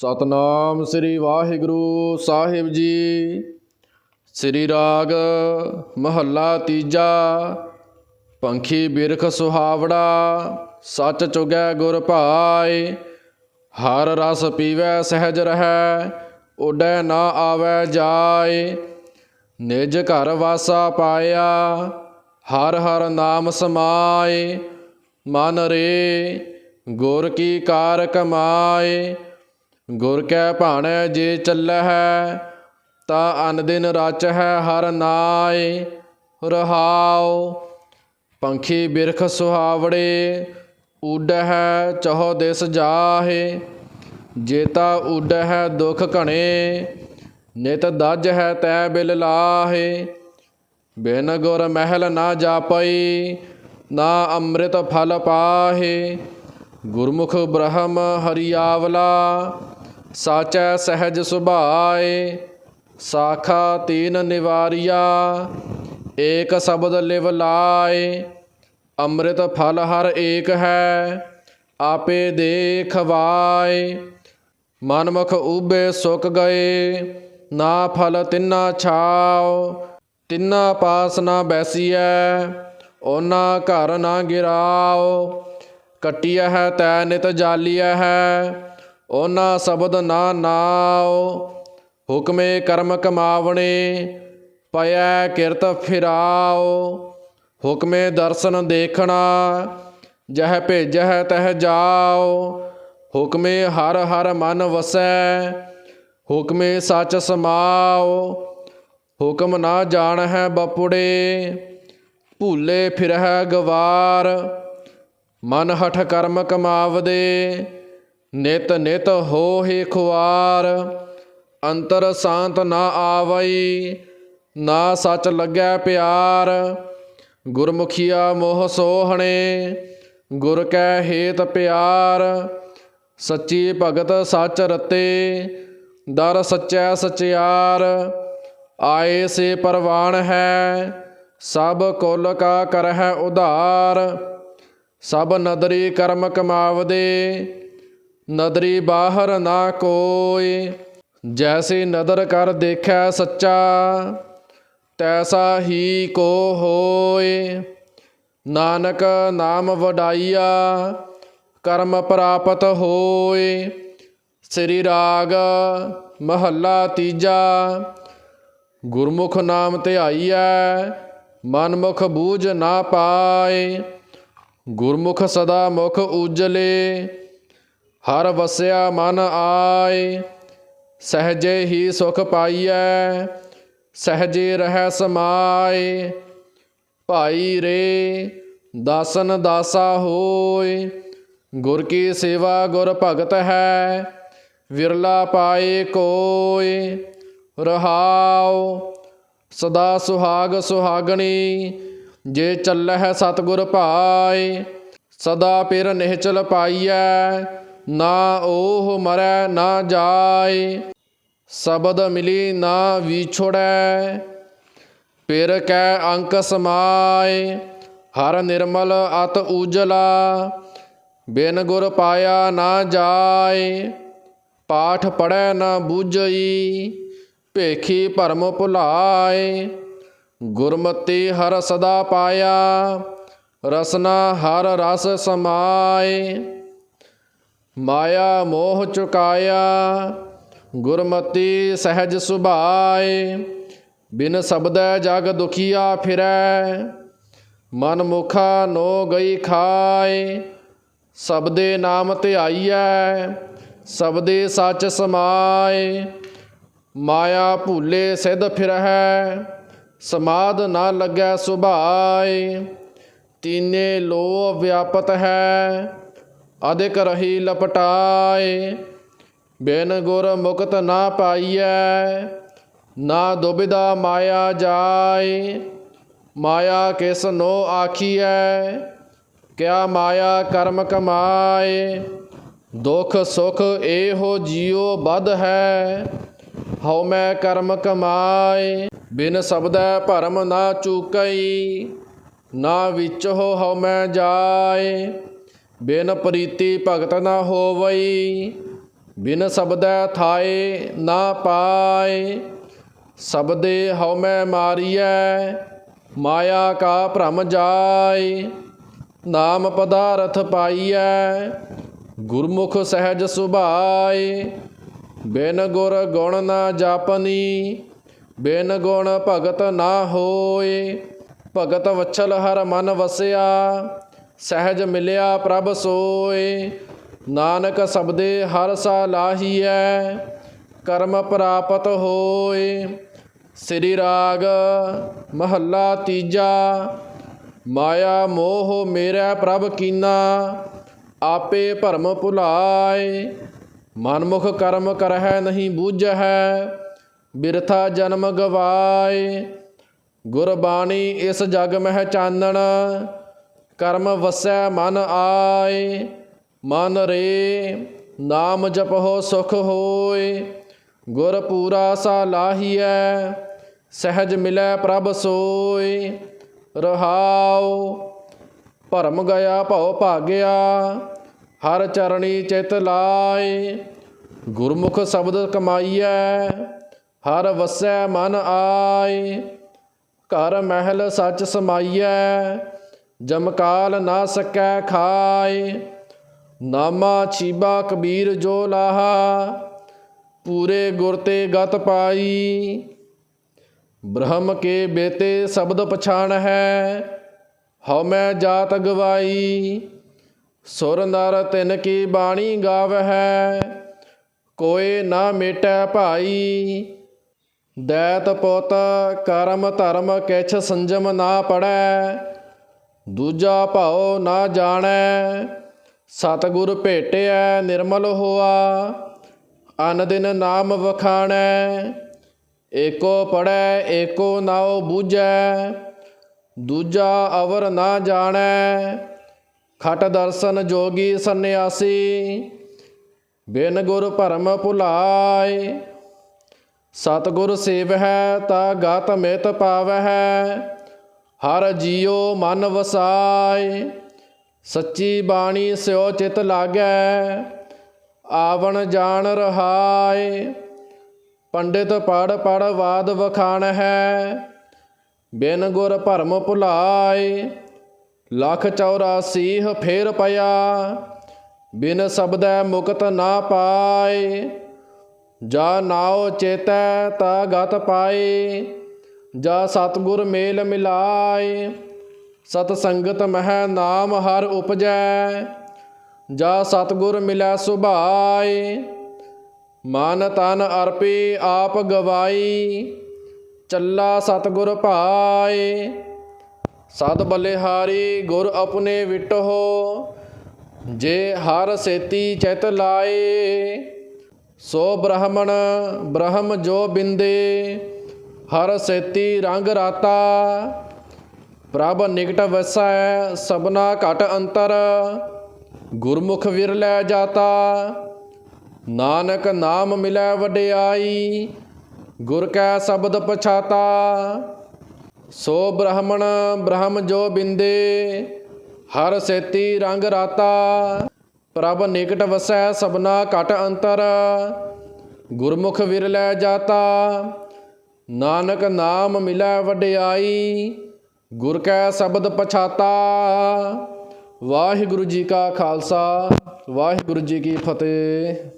ਸਤਨਾਮ ਸ੍ਰੀ ਵਾਹਿਗੁਰੂ ਸਾਹਿਬ ਜੀ। ਸ੍ਰੀ ਰਾਗ ਮਹੱਲਾ ਤੀਜਾ, ਪੰਖੀ ਬਿਰਖ ਸੁਹਾਵੜਾ ਸੱਚ ਚੁਗੈ ਗੁਰ ਭਾਏ। ਹਰ ਰਸ ਪੀਵੈ ਸਹਿਜ ਰਹੈ, ਉਡੈ ਨਾ ਆਵੈ ਜਾਏ। ਨਿਜ ਘਰ ਵਾਸਾ ਪਾਇਆ, ਹਰ ਹਰ ਨਾਮ ਸਮਾਏ। ਮਨ ਰੇ, ਗੁਰ ਕੀ ਕਾਰ ਕਮਾਏ। ਗੁਰ ਕੈ ਭਾਣੈ ਜੇ ਚੱਲਹਿ, ਤਾ ਅਨ ਦਿਨ ਰਚ ਹੈ ਹਰ ਨਾਏ ਰਹਾਉ। ਪੰਖੀ ਬਿਰਖ ਸੁਹਾਵੜੇ ਉਡ ਹੈ ਚਹੋ ਦਿਸ ਜਾਹੇ। ਜੇਤਾ ਉਡਹਿ ਦੁਖ ਘਣੇ, ਨਿਤ ਦਜ ਹੈ ਤੈ ਬਿਲ ਲਾਹੇ। ਬਿਨ ਗੁਰ ਮਹਿਲ ਨਾ ਜਾਪਈ, ਨਾ ਅੰਮ੍ਰਿਤ ਫਲ ਪਾਹੇ। ਗੁਰਮੁਖ ਬ੍ਰਹਮ ਹਰਿਆਵਲਾ ਸਾਚੈ ਸਹਿਜ ਸੁਭਾਏ, ਸਾਖਾ ਤੀਨ ਨਿਵਾਰੀਆ, ਏਕ ਸ਼ਬਦ ਲਿਵ ਲਾਏ, ਅੰਮ੍ਰਿਤ ਫਲ ਹਰ ਏਕ ਹੈ, ਆਪੇ ਦੇ ਖਵਾਏ ਮਨਮੁਖ ਉਬੇ ਸੁਕ ਗਏ, ਨਾ ਫਲ ਤਿੰਨਾ ਛਾਓ ਤਿੰਨਾ ਪਾਸ ਨਾ ਬੈਸੀਐ, ਓਨਾ ਘਰ ਨਾ ਗਿਰਾਓ ਕਟਿਆ ਹੈ ਤੈ ਨਿਤ ਜਾਲੀਆ ਹੈ ਉਹਨਾਂ ਸ਼ਬਦ ਨਾ ਨਾਓ, ਹੁਕਮੇ ਕਰਮ ਕਮਾਵਣੇ, ਪਇਆ ਕਿਰਤ ਫਿਰਾਓ। ਹੁਕਮੇ ਦਰਸ਼ਨ ਦੇਖਣਾ, ਜਹ ਭੇਜਹਿ ਤਹ ਜਾਓ। ਹੁਕਮੇ ਹਰ ਹਰ ਮਨ ਵਸੈ, ਹੁਕਮੇ ਸੱਚ ਸਮਾਓ। ਹੁਕਮ ਨਾ ਜਾਣ ਹੈ ਬਪੁੜੇ, ਭੂਲੇ ਫਿਰਹਿ ਗਵਾਰ। ਮਨ ਹਠ ਕਰਮ ਕਮਾਵਦੇ ਨਿਤ ਨਿਤ ਹੋਹਿ ਖੁਆਰ ਅੰਤਰ ਸ਼ਾਂਤ ਨਾ ਆਵਈ, ਨਾ ਸੱਚ ਲੱਗੈ ਪਿਆਰ। ਗੁਰਮੁਖੀਆ ਮੋਹ ਸੋਹਣੇ, ਗੁਰ ਕੈ ਹੇਤ ਪਿਆਰ। ਸੱਚੀ ਭਗਤ ਸੱਚ ਰਤੇ, ਦਰ ਸੱਚੈ ਸਚਿਆਰ। ਆਏ ਸੇ ਪਰਵਾਨ ਹੈ, ਸਭ ਕੁਲ ਕਾ ਕਰਹਿ ਉਧਾਰ। ਸਭ ਨਦਰੀ ਕਰਮ ਕਮਾਵਦੇ ਨਦਰੀ ਬਾਹਰ ਨਾ ਕੋਈ, ਜੈਸੀ ਨਦਰ ਕਰ ਦੇਖੈ ਸੱਚਾ, ਤੈਸਾ ਹੀ ਕੋ ਹੋਏ। ਨਾਨਕ ਨਾਮ ਵਡਾਈਆ, ਕਰਮ ਪ੍ਰਾਪਤ ਹੋਏ। ਸ੍ਰੀ ਰਾਗ ਮਹੱਲਾ ਤੀਜਾ, ਗੁਰਮੁਖ ਨਾਮ ਧਿਆਈਐ, ਮਨਮੁਖ ਬੂਝ ਨਾ ਪਾਏ। ਗੁਰਮੁਖ ਸਦਾ ਮੁਖ ਉਜਲੇ ਹਰ ਵਸਿਆ ਮਨ ਆਏ, ਸਹਜੇ ਹੀ ਸੁਖ ਪਾਈਐ, ਸਹਜੇ ਰਹਿ ਸਮਾਏ। ਭਾਈ ਰੇ, ਦਾਸਨ ਦਾਸਾ ਹੋਏ, ਗੁਰ ਕੀ ਸੇਵਾ ਗੁਰ ਭਗਤ ਹੈ, ਵਿਰਲਾ ਪਾਏ ਕੋਏ, ਰਹਾਉ, ਸਦਾ ਸੁਹਾਗ ਸੁਹਾਗਣੀ, ਜੇ ਚੱਲਹਿ ਸਤਿਗੁਰ ਭਾਏ, ਸਦਾ ਪਿਰ ਨਿਹਚਲ ਪਾਈਐ ਨਾ ਓਹ ਮਰੈ, ਨਾ ਜਾਏ। ਸ਼ਬਦ ਮਿਲੀ, ਨਾ ਵਿਛੜੈ। ਪਿਰ ਕੈ ਅੰਕ ਸਮਾਏ ਹਰ ਨਿਰਮਲ ਅਤ ਉਜਲਾ। ਬਿਨ ਗੁਰ ਪਾਇਆ ਨਾ ਜਾਏ। ਪਾਠ ਪੜੈ ਨਾ ਬੂਝਈ। ਭੇਖੀ ਭਰਮ ਭੁਲਾਏ। ਗੁਰਮਤੀ ਹਰ ਸਦਾ ਪਾਇਆ। ਰਸਨਾ ਹਰ ਰਸ ਸਮਾਏ। ਮਾਇਆ ਮੋਹ ਚੁਕਾਇਆ, ਗੁਰਮਤੀ ਸਹਿਜ ਸੁਭਾਏ, ਬਿਨ ਸ਼ਬਦੈ ਜਗ ਦੁਖੀਆ ਫਿਰੈ, ਮਨ ਮੁਖਾ ਨੋ ਗਈ ਖਾਏ, ਸਬਦੇ ਨਾਮ ਧਿਆਈਐ, ਸਬਦੇ ਸੱਚ ਸਮਾਏ, ਮਾਇਆ ਭੂਲੇ ਸਿਧ ਫਿਰਹਿ, ਸਮਾਦ ਨਾ ਲੱਗੈ ਸੁਭਾਏ, ਤੀਨੇ ਲੋ ਵਿਆਪਤ ਹੈ ਅਧਿਕ ਰਹੀ ਲਪਟਾਏ, ਬਿਨ ਗੁਰ ਮੁਕਤ ਨਾ ਪਾਈਐ, ਨਾ ਦੁਬਿਧਾ ਮਾਇਆ ਜਾਏ। ਮਾਇਆ ਕਿਸ ਨੋ ਆਖੀਐ, ਕਿਆ ਮਾਇਆ ਕਰਮ ਕਮਾਏ। ਦੁਖ ਸੁਖ ਇਹੋ ਜਿਉ ਬਦ ਹੈ, ਹਉ ਮੈਂ ਕਰਮ ਕਮਾਏ। ਬਿਨ ਸ਼ਬਦੈ ਭਰਮ ਨਾ ਚੂਕਈ, ਨਾ ਵਿੱਚ ਹੋ ਹਉ ਮੈਂ ਜਾਏ। ਬਿਨ ਪ੍ਰੀਤੀ ਭਗਤ ਨਾ ਹੋਵਈ, ਬਿਨ ਸਬਦੈ ਥਾਏ ਨਾ ਪਾਏ। ਸਬਦੇ ਹਉ ਮੈਂ ਮਾਰੀਐ, ਮਾਇਆ ਕਾ ਭ੍ਰਮ ਜਾਏ। ਨਾਮ ਪਦਾਰਥ ਪਾਈਐ, ਗੁਰਮੁਖ ਸਹਿਜ ਸੁਭਾਏ। ਬਿਨ ਗੁਰ ਗੁਣ ਨਾ ਜਾਪਨੀ, ਬਿਨ ਗੁਣ ਭਗਤ ਨਾ ਹੋਏ। ਭਗਤ ਵਛਲ ਹਰ ਮਨ ਵਸਿਆ ਸਹਿਜ ਮਿਲਿਆ ਪ੍ਰਭ ਸੋਏ। ਨਾਨਕ ਸਬਦੇ ਹਰ ਸਾ ਲਾਹੀਐ, ਕਰਮ ਪ੍ਰਾਪਤ ਹੋਏ। ਸ੍ਰੀ ਰਾਗ ਮਹੱਲਾ ਤੀਜਾ, ਮਾਇਆ ਮੋਹ ਮੇਰਾ ਪ੍ਰਭ ਕੀਨਾ, ਆਪੇ ਭਰਮ ਭੁਲਾਏ। ਮਨਮੁਖ ਕਰਮ ਕਰਹਿ ਨਹੀਂ ਬੂਝਹਿ, ਬਿਰਥਾ ਜਨਮ ਗਵਾਏ। ਗੁਰਬਾਣੀ ਇਸ ਜਗ ਮਹਿ ਚਾਨਣ ਕਰਮ ਵਸੈ ਮਨ ਆਏ, ਮਨ ਰੇ, ਨਾਮ ਜਪਹੁ ਸੁਖ ਹੋਏ। ਗੁਰ ਪੂਰਾ ਸਾ ਲਾਹੀਐ, ਸਹਿਜ ਮਿਲੈ ਪ੍ਰਭ ਸੋਏ। ਰਹਾਉ, ਭਰਮ ਗਿਆ ਭਉ ਭਾਗਿਆ, ਹਰ ਚਰਣੀ ਚਿਤ ਲਾਏ। ਗੁਰਮੁਖ ਸ਼ਬਦ ਕਮਾਈਐ, ਹਰ ਵਸੈ ਮਨ ਆਏ। ਘਰ ਮਹਿਲ ਸੱਚ ਸਮਾਈਐ ਜਮਕਾਲ ਨਾ ਸਕੈ ਖਾਏ ਨਾਮਾ ਛੀਬਾ ਕਬੀਰ ਜੋ ਲਾਹਾ, ਪੂਰੇ ਗੁਰ ਤੇ ਗਤ ਪਾਈ। ਬ੍ਰਹਮ ਕੇ ਬੇਤੇ ਸ਼ਬਦ ਪਛਾਣ ਹੈ, ਹਉ ਮੈਂ ਜਾਤ ਗਵਾਈ। ਸੁਰ ਨਰ ਤਿਨ ਕੀ ਬਾਣੀ ਗਾਵ ਹੈ, ਕੋਏ ਨਾ ਮੇਟੈ ਭਾਈ। ਦੈਤ ਪੋਤ ਕਰਮ ਧਰਮ ਕਿਛ ਸੰਜਮ ਨਾ ਪੜੈ ਦੂਜਾ ਭਾਉ ਨਾ ਜਾਣੈ, ਸਤਿਗੁਰ ਭੇਟਿਆ ਨਿਰਮਲ ਹੋਆ ਅਨ ਦਿਨ ਨਾਮ ਵਖਾਣੈ, ਏਕੋ ਪੜੈ ਏਕੋ ਨਾਉ ਬੂਝੈ, ਦੂਜਾ ਅਵਰ ਨਾ ਜਾਣੈ, ਖਟ ਦਰਸ਼ਨ ਜੋਗੀ ਸੰਨਿਆਸੀ, ਬਿਨ ਗੁਰ ਭਰਮ ਭੁਲਾਏ, ਸਤਿਗੁਰ ਸੇਵਹਿ ਤਾ ਗਤ ਮਿਤ ਪਾਵਹਿ ਹਰ ਜੀਉ ਮਨ ਵਸਾਏ, ਸੱਚੀ ਬਾਣੀ ਸਿਓ ਚਿਤ ਲਾਗੈ, ਆਵਣ ਜਾਣ ਰਹਾਏ। ਪੰਡਿਤ ਪੜ ਪੜ ਵਾਦ ਵਖਾਣ ਹੈ ਬਿਨ ਗੁਰ ਭਰਮ ਭੁਲਾਏ। ਲੱਖ 84 ਫੇਰ ਪਿਆ, ਬਿਨ ਸਬਦੈ ਮੁਕਤ ਨਾ ਪਾਏ। ਜਾ ਨਾਉ ਚੇਤੈ ਤਾ ਗਤ ਪਾਏ। ਜਾ ਸਤਗੁਰ ਮੇਲ ਮਿਲਾਏ, ਸਤ ਸੰਗਤ ਮਹਿ ਨਾਮ ਹਰ ਉਪਜੈ। ਜਾ ਸਤਗੁਰ ਮਿਲੈ ਸੁਭਾਏ, ਮਨ ਤਨ ਅਰਪੀ ਆਪ ਗਵਾਈ। ਚੱਲਾ ਸਤਗੁਰ ਭਾਏ, ਸਦ ਬਲਿਹਾਰੀ ਗੁਰ ਆਪਣੇ ਵਿਟੋ ਜੇ ਹਰ ਸੇਤੀ ਚਿਤ ਲਾਏ, ਸੋ ਬ੍ਰਾਹਮਣ ਬ੍ਰਹਮ ਜੋ ਬਿੰਦੇ। ਹਰ ਸੇਤੀ ਰੰਗ ਰਾਤਾ। ਪ੍ਰਭ ਨਿਕਟ ਵਸੈ, ਸਭਨਾ ਘਟ ਅੰਤਰ। ਗੁਰਮੁਖ ਵਿਰਲੇ ਜਾਤਾ। ਨਾਨਕ ਨਾਮ ਮਿਲੈ ਵਡਿਆਈ, ਗੁਰ ਕੈ ਸ਼ਬਦ ਪਛਾਤਾ। ਸੋ ਬ੍ਰਾਹਮਣ, ਬ੍ਰਹਮ ਜੋ ਬਿੰਦੇ, ਹਰ ਸੇਤੀ ਰੰਗ ਰਾਤਾ। ਪ੍ਰਭ ਨਿਕਟ ਵਸੈ, ਸਭਨਾ ਘਟ ਅੰਤਰ। ਗੁਰਮੁਖ ਵਿਰਲੇ ਜਾਤਾ। ਨਾਨਕ ਨਾਮ ਮਿਲੈ ਵਡਿਆਈ, ਗੁਰ ਕੈ ਸ਼ਬਦ ਪਛਾਤਾ। ਵਾਹਿਗੁਰੂ ਜੀ ਕਾ ਖਾਲਸਾ, ਵਾਹਿਗੁਰੂ ਜੀ ਕੀ ਫਤਿਹ।